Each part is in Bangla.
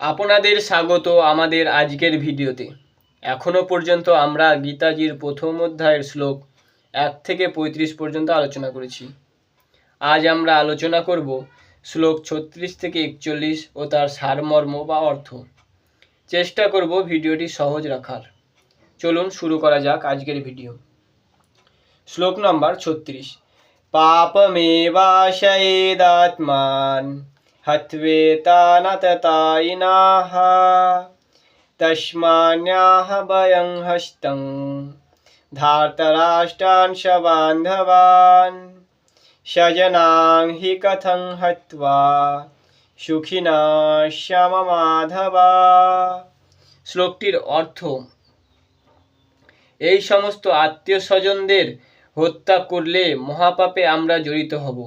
আপনাদের স্বাগত আমাদের আজকের ভিডিওতে। এখনও পর্যন্ত আমরা গীতাজির প্রথম অধ্যায়ের শ্লোক এক থেকে পঁয়ত্রিশ পর্যন্ত আলোচনা করেছি। আজ আমরা আলোচনা করব শ্লোক ছত্রিশ থেকে একচল্লিশ ও তার সারমর্ম বা অর্থ। চেষ্টা করব ভিডিওটি সহজ রাখার। চলুন শুরু করা যাক আজকের ভিডিও। শ্লোক নম্বর ছত্রিশ। পাপমেবাশয়েদাত্মান। हत्वेतानततायिनाः तस्मान्याः भयं हस्तं धार्तराष्ट्रान् शबान्धवान् स्वजनां हि कथं हत्वा সুখিনা শ্যামা মাধবা শ্লোকটির অর্থ এই সমস্ত আত্মীয় স্বজনদের হত্যা করলে মহাপাপে আমরা জড়িত হব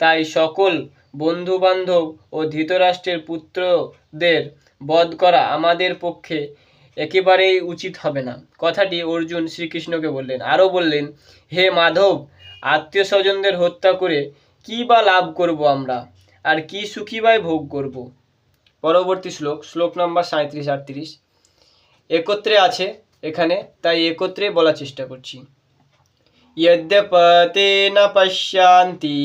তাই সকল বন্ধু বান্ধব ও ধৃতরাষ্ট্রের পুত্রদের বধ করা আমাদের পক্ষে একেবারেই উচিত হবে না কথাটি অর্জুন শ্রীকৃষ্ণকে বললেন আরও বললেন হে মাধব আত্মীয় স্বজনদের হত্যা করে কী বা লাভ করব আমরা আর কি সুখী বাই ভোগ করব পরবর্তী শ্লোক শ্লোক নম্বর সাঁত্রিশ আটত্রিশ একত্রে আছে এখানে তাই একত্রে বলার চেষ্টা করছি यद्यपते न पश्यान्ति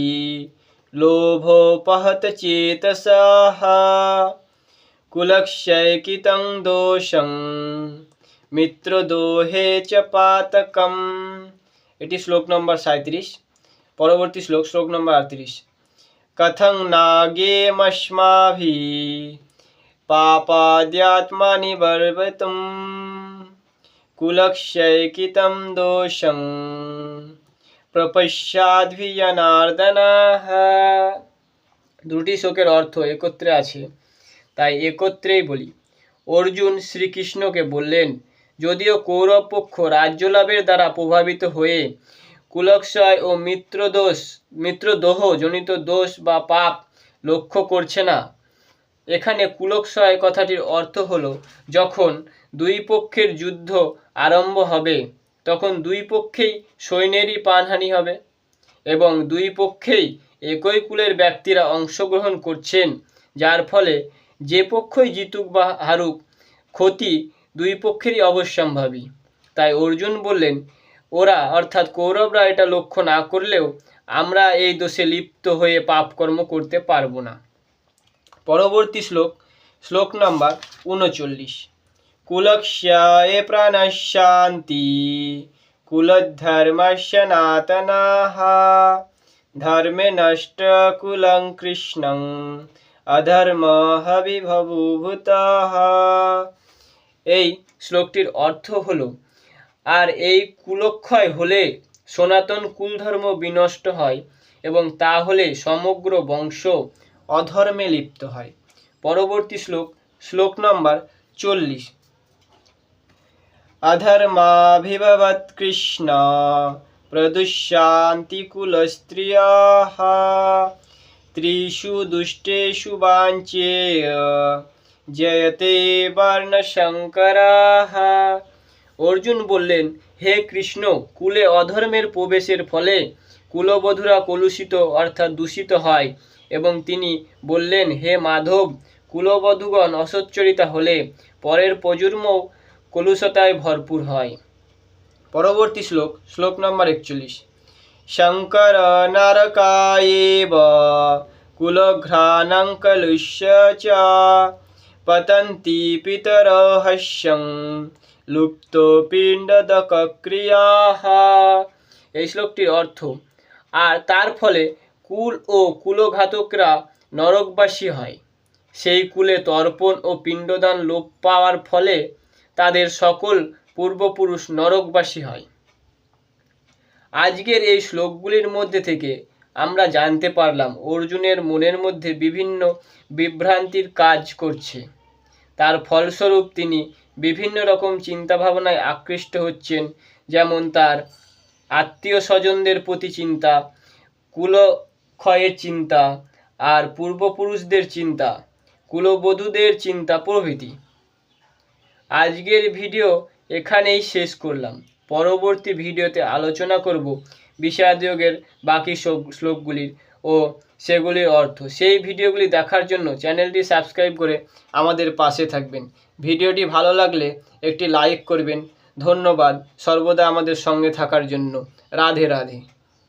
लोभोपहत चेतसः कुलक्षयकितं दोषं মিত্রদোহে চ পাতকম এটি শ্লোক নম্বর সাঁত্রিশ পরবর্তী শ্লোক শ্লোক নম্বর আটত্রিশ কথং নাগেমস্মাভি পাপাদ্যাত্মানি বর্বতুম কুলক্ষয়কিতম দোষং প্রপশ্যাদ্ভিজনার্দনাহ দুটি শোকের অর্থ একত্রে আছে, তাই একত্রেই বলি। অর্জুন শ্রীকৃষ্ণকে বললেন, যদিও কৌরব পক্ষ রাজ্য লাভের দ্বারা প্রভাবিত হয়ে কুলক্ষয় ও মিত্রদোষ, মিত্রদোহ জনিত দোষ বা পাপ লক্ষ্য করছে না। এখানে কুলক্ষয় কথাটির অর্থ হলো, যখন দুই পক্ষের যুদ্ধ আরম্ভ হবে তখন দুই পক্ষেই সৈন্যেরই প্রাণহানি হবে এবং দুই পক্ষেই একই কুলের ব্যক্তিরা অংশগ্রহণ করছেন, যার ফলে যে পক্ষই জিতুক বা হারুক, ক্ষতি দুই পক্ষেরই অবশ্যম্ভাবী। তাই অর্জুন বললেন, ওরা, অর্থাৎ কৌরবরা এটা লক্ষ্য না করলেও আমরা এই দোষে লিপ্ত হয়ে পাপকর্ম করতে পারব না। পরবর্তী শ্লোক শ্লোক নাম্বার উনচল্লিশ। প্রাণশান্তি কুলধর্ম সনাতনাः ধর্মে নষ্ট কুলং কৃষ্ণং অধর্ম বিভবুভূতः এই শ্লোকটির অর্থ হলো, আর এই কুলক্ষয় হলে সনাতন কুলধর্ম বিনষ্ট হয় এবং তা হলে সমগ্র বংশ অধর্মে লিপ্ত হয়। পরবর্তী শ্লোক শ্লোক নম্বর চল্লিশ। अधर्माभिभवत् कृष्ण प्रदुष्यान्ति कुलस्त्रियः त्रिषु दुष्टेषु वाञ्चेय জয়তে বর্ণশঙ্করাহ অর্জুন বললেন হে কৃষ্ণ কুলে অধর্মের প্রবেশের ফলে কুলবধূরা কলুষিত অর্থাৎ দূষিত হয় এবং তিনি বললেন হে মাধব কুলবধূগণ অসচ্চরিতা হলে পরের প্রজন্মও কলুষতায় ভরপুর হয়। পরবর্তী শ্লোক শ্লোক নম্বর একচল্লিশ। শঙ্কর নরকায়েব কুলঘ্রাণং কলুষ্য চ পতন্তি পিতর হস্যং লুপ্ত পিণ্ডদক্রিয়াহ এই শ্লোকটির অর্থ, আর তার ফলে কুল ও কুলঘাতকরা নরকবাসী হয়। সেই কুলে তর্পণ ও পিণ্ডদান লোপ পাওয়ার ফলে তাদের সকল পূর্বপুরুষ নরকবাসী হয়। আজকের এই শ্লোকগুলির মধ্যে থেকে আমরা জানতে পারলাম অর্জুনের মনের মধ্যে বিভিন্ন বিভ্রান্তির কাজ করছে। তার ফলস্বরূপ তিনি বিভিন্ন রকম চিন্তাভাবনায় আকৃষ্ট হচ্ছেন, যেমন তার আত্মীয় স্বজনদের প্রতি চিন্তা, কুলক্ষয়ের চিন্তা, আর পূর্বপুরুষদের চিন্তা, কুলবধূদের চিন্তা প্রভৃতি। আজকের ভিডিও এখানেই শেষ করলাম। পরবর্তী ভিডিওতে আলোচনা করব বিষাদযোগের বাকি শ্লোক- শ্লোকগুলির ও সেগুলির অর্থ। সেই ভিডিওগুলি দেখার জন্য চ্যানেলটি সাবস্ক্রাইব করে আমাদের পাশে থাকবেন। ভিডিওটি ভালো লাগলে একটি লাইক করবেন। ধন্যবাদ সর্বদা আমাদের সঙ্গে থাকার জন্য। রাধে রাধে।